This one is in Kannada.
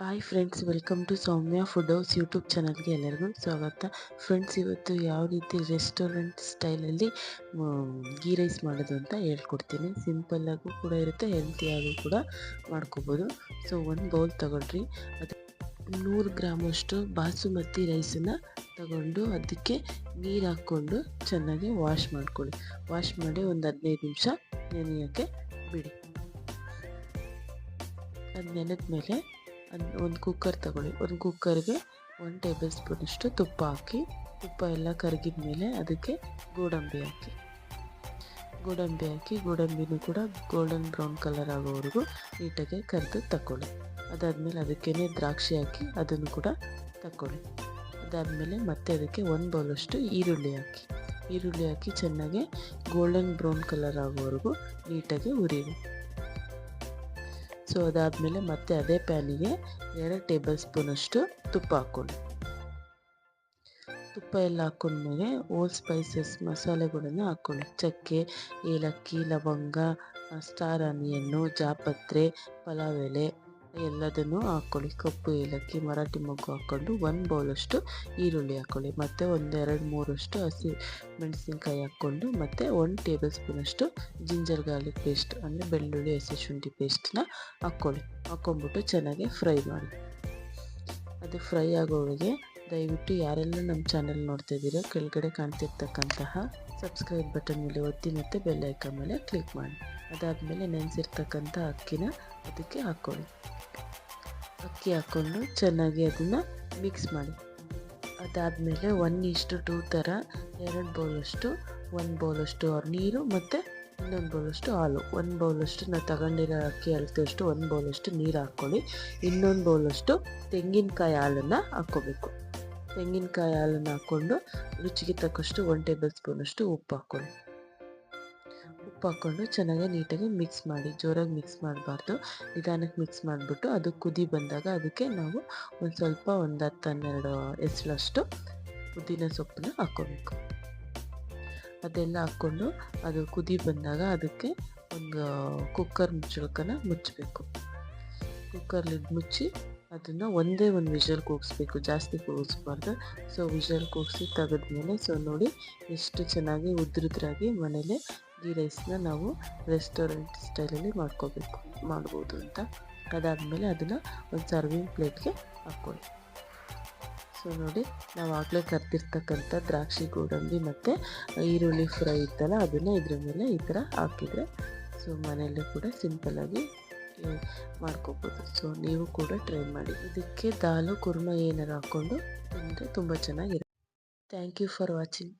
Hi friends welcome to Soumya food house YouTube ಚಾನಲ್ಗೆ ಎಲ್ಲರಿಗೂ ಸ್ವಾಗತ. ಫ್ರೆಂಡ್ಸ್ ಇವತ್ತು ಯಾವ ರೀತಿ ರೆಸ್ಟೋರೆಂಟ್ ಸ್ಟೈಲಲ್ಲಿ ಗೀ ರೈಸ್ ಮಾಡೋದು ಅಂತ ಹೇಳ್ಕೊಡ್ತೀನಿ. ಸಿಂಪಲ್ಲಾಗೂ ಕೂಡ ಇರುತ್ತೆ ಹೆಲ್ತಿಯಾಗೂ ಕೂಡ ಮಾಡ್ಕೋಬೋದು. ಸೊ ಒಂದು ಬೌಲ್ ತೊಗೊಳ್ರಿ. ಅದು ನೂರು ಗ್ರಾಮಷ್ಟು ಬಾಸುಮತಿ ರೈಸನ್ನು ತಗೊಂಡು ಅದಕ್ಕೆ ನೀರು ಹಾಕ್ಕೊಂಡು ಚೆನ್ನಾಗಿ ವಾಶ್ ಮಾಡ್ಕೊಳ್ಳಿ. ವಾಶ್ ಮಾಡಿ ಒಂದು ಹದಿನೈದು ನಿಮಿಷ ನೆನೆಯೋಕ್ಕೆ ಬಿಡಿ. ಅದು ನೆನೆದ ಮೇಲೆ ಒಂದು ಕುಕ್ಕರ್ ತಗೊಳ್ಳಿ. ಒಂದು ಕುಕ್ಕರ್ಗೆ ಒಂದು ಟೇಬಲ್ ಸ್ಪೂನಷ್ಟು ತುಪ್ಪ ಹಾಕಿ, ತುಪ್ಪ ಎಲ್ಲ ಕರಗಿದ ಮೇಲೆ ಅದಕ್ಕೆ ಗೋಡಂಬಿ ಹಾಕಿ. ಗೋಡಂಬಿ ಹಾಕಿ, ಗೋಡಂಬಿನೂ ಕೂಡ ಗೋಲ್ಡನ್ ಬ್ರೌನ್ ಕಲರ್ ಆಗೋವರೆಗೂ ನೀಟಾಗಿ ಕರೆದು ತಗೊಳ್ಳಿ ಅದಾದಮೇಲೆ ಅದಕ್ಕೇ ದ್ರಾಕ್ಷಿ ಹಾಕಿ ಅದನ್ನು ಕೂಡ ತಕ್ಕೊಳ್ಳಿ ಅದಾದಮೇಲೆ ಮತ್ತೆ ಅದಕ್ಕೆ ಒಂದು ಬೌಲಷ್ಟು ಈರುಳ್ಳಿ ಹಾಕಿ. ಈರುಳ್ಳಿ ಹಾಕಿ ಚೆನ್ನಾಗಿ ಗೋಲ್ಡನ್ ಬ್ರೌನ್ ಕಲರ್ ಆಗೋವರೆಗೂ ನೀಟಾಗಿ ಹುರಿರಿ. ಸೊ ಅದಾದಮೇಲೆ ಮತ್ತೆ ಅದೇ ಪ್ಯಾನಿಗೆ ಎರಡು ಟೇಬಲ್ ಸ್ಪೂನಷ್ಟು ತುಪ್ಪ ಹಾಕ್ಕೊಳ್ಳಿ. ತುಪ್ಪ ಎಲ್ಲ ಹಾಕೊಂಡ್ಮೇಲೆ ಓಲ್ ಸ್ಪೈಸಸ್ ಮಸಾಲೆಗಳನ್ನು ಹಾಕ್ಕೊಳ್ಳಿ. ಚಕ್ಕೆ, ಏಲಕ್ಕಿ, ಲವಂಗ ಸ್ಟಾರ್ ಆನಿಯನ್ನು, ಜಾಪತ್ರೆ, ಪಲಾವ್ ಎಲೆ ಎಲ್ಲದನ್ನು ಹಾಕ್ಕೊಳ್ಳಿ ಕಪ್ಪು ಏಲಕ್ಕಿ, ಮರಾಠಿ ಮೊಗ್ಗು ಹಾಕ್ಕೊಂಡು ಒಂದು ಬೌಲಷ್ಟು ಈರುಳ್ಳಿ ಹಾಕ್ಕೊಳ್ಳಿ ಮತ್ತು ಒಂದೆರಡು ಮೂರಷ್ಟು ಹಸಿ ಮೆಣಸಿನ್ಕಾಯಿ ಹಾಕ್ಕೊಂಡು ಮತ್ತು ಒಂದು ಟೇಬಲ್ ಸ್ಪೂನಷ್ಟು ಜಿಂಜರ್ ಗಾರ್ಲಿಕ್ ಪೇಸ್ಟ್ ಅಂದರೆ ಬೆಳ್ಳುಳ್ಳಿ, ಹಸಿ ಶುಂಠಿ ಪೇಸ್ಟನ್ನ ಹಾಕ್ಕೊಳ್ಳಿ ಹಾಕ್ಕೊಂಬಿಟ್ಟು ಚೆನ್ನಾಗಿ ಫ್ರೈ ಮಾಡಿ. ಅದು ಫ್ರೈ ಆಗೋವರೆಗೆ ದಯವಿಟ್ಟು ಯಾರೆಲ್ಲ ನಮ್ಮ ಚಾನೆಲ್ ನೋಡ್ತಾ ಇದ್ದೀರೋ ಕೆಳಗಡೆ ಕಾಣ್ತಿರ್ತಕ್ಕಂತಹ ಸಬ್ಸ್ಕ್ರೈಬ್ ಬಟನ್ ಮೇಲೆ ಒತ್ತಿ ಮತ್ತು ಬೆಲ್ ಐಕನ್ ಮೇಲೆ ಕ್ಲಿಕ್ ಮಾಡಿ. ಅದಾದಮೇಲೆ ನೆನೆಸಿರ್ತಕ್ಕಂಥ ಅಕ್ಕಿನ ಅದಕ್ಕೆ ಹಾಕ್ಕೊಳ್ಳಿ. ಅಕ್ಕಿ ಹಾಕ್ಕೊಂಡು ಚೆನ್ನಾಗಿ ಅದನ್ನು ಮಿಕ್ಸ್ ಮಾಡಿ. ಅದಾದಮೇಲೆ ಒನ್ ಇಷ್ಟು ಟೂ ಥರ ಎರಡು ಬೌಲಷ್ಟು ಒಂದು ಬೌಲಷ್ಟು ನೀರು ಮತ್ತು ಇನ್ನೊಂದು ಬೌಲಷ್ಟು ಹಾಲು. ಒಂದು ಬೌಲಷ್ಟು ನಾವು ತಗೊಂಡಿರೋ ಅಕ್ಕಿ ಅಳತೆಯಷ್ಟು ಒಂದು ಬೌಲಷ್ಟು ನೀರು ಹಾಕ್ಕೊಳ್ಳಿ. ಇನ್ನೊಂದು ಬೌಲಷ್ಟು ತೆಂಗಿನಕಾಯಿ ಹಾಲನ್ನು ಹಾಕ್ಕೋಬೇಕು. ತೆಂಗಿನಕಾಯಿ ಹಾಲನ್ನು ಹಾಕ್ಕೊಂಡು ರುಚಿಗೆ ತಕ್ಕಷ್ಟು ಒನ್ ಟೇಬಲ್ ಸ್ಪೂನಷ್ಟು ಉಪ್ಪು ಹಾಕ್ಕೊಳ್ಳಿ ಉಪ್ಪು ಹಾಕ್ಕೊಂಡು ಚೆನ್ನಾಗಿ ನೀಟಾಗಿ ಮಿಕ್ಸ್ ಮಾಡಿ, ಜೋರಾಗಿ ಮಿಕ್ಸ್ ಮಾಡಬಾರ್ದು. ನಿಧಾನಕ್ಕೆ ಮಿಕ್ಸ್ ಮಾಡಿಬಿಟ್ಟು ಅದು ಕುದಿ ಬಂದಾಗ ಅದಕ್ಕೆ ನಾವು ಒಂದು ಸ್ವಲ್ಪ ಒಂದು ಹತ್ತು ಹನ್ನೆರಡು ಎಸಳಷ್ಟು ಪುದೀನ ಸೊಪ್ಪನ್ನ ಹಾಕ್ಕೋಬೇಕು. ಅದೆಲ್ಲ ಹಾಕ್ಕೊಂಡು ಅದು ಕುದಿ ಬಂದಾಗ ಅದಕ್ಕೆ ಒಂದು ಕುಕ್ಕರ್ ಮುಚ್ಚಳಕನ ಮುಚ್ಚಬೇಕು. ಕುಕ್ಕರ್ ಲಿಡ್ ಮುಚ್ಚಿ ಅದನ್ನು ಒಂದೇ ಒಂದು ವಿಷಲ್ ಕೂಗಿಸ್ಬೇಕು, ಜಾಸ್ತಿ ಕೂಗಿಸ್ಬಾರ್ದು. ಸೊ ವಿಷಲ್ ಕೂಗಿಸಿ ತೆಗೆದ್ಮೇಲೆ ಸೊ ನೋಡಿ ಎಷ್ಟು ಚೆನ್ನಾಗಿ ಉದ್ರದ್ರಾಗಿ ಮನೇಲೆ ಗೀ ರೈಸ್ನ ನಾವು ರೆಸ್ಟೋರೆಂಟ್ ಸ್ಟೈಲಲ್ಲಿ ಮಾಡ್ಕೋಬೇಕು, ಮಾಡ್ಬೋದು ಅಂತ. ಅದಾದಮೇಲೆ ಅದನ್ನು ಒಂದು ಸರ್ವಿಂಗ್ ಪ್ಲೇಟ್ಗೆ ಹಾಕ್ಕೊಳ್ಳಿ ಸೊ ನೋಡಿ ನಾವು ಆಗಲೇ ಕರೆದಿರ್ತಕ್ಕಂಥ ದ್ರಾಕ್ಷಿ, ಗೋಡಂಬಿ ಮತ್ತು ಈರುಳ್ಳಿ ಫ್ರೈ ಇತ್ತಲ್ಲ, ಅದನ್ನು ಇದ್ರ ಮೇಲೆ ಈ ಥರ ಹಾಕಿದರೆ ಸೊ ಮನೆಯಲ್ಲೂ ಕೂಡ ಸಿಂಪಲ್ಲಾಗಿ ಮಾಡ್ಕೋಬೋದು ಸೊ ನೀವು ಕೂಡ ಟ್ರೈ ಮಾಡಿ ಇದಕ್ಕೆ ದಾಲು ಕುರ್ಮ ಏನಾರು ಹಾಕ್ಕೊಂಡು ತಿಂದರೆ ತುಂಬ ಚೆನ್ನಾಗಿರುತ್ತೆ ಥ್ಯಾಂಕ್ ಯು ಫಾರ್ ವಾಚಿಂಗ್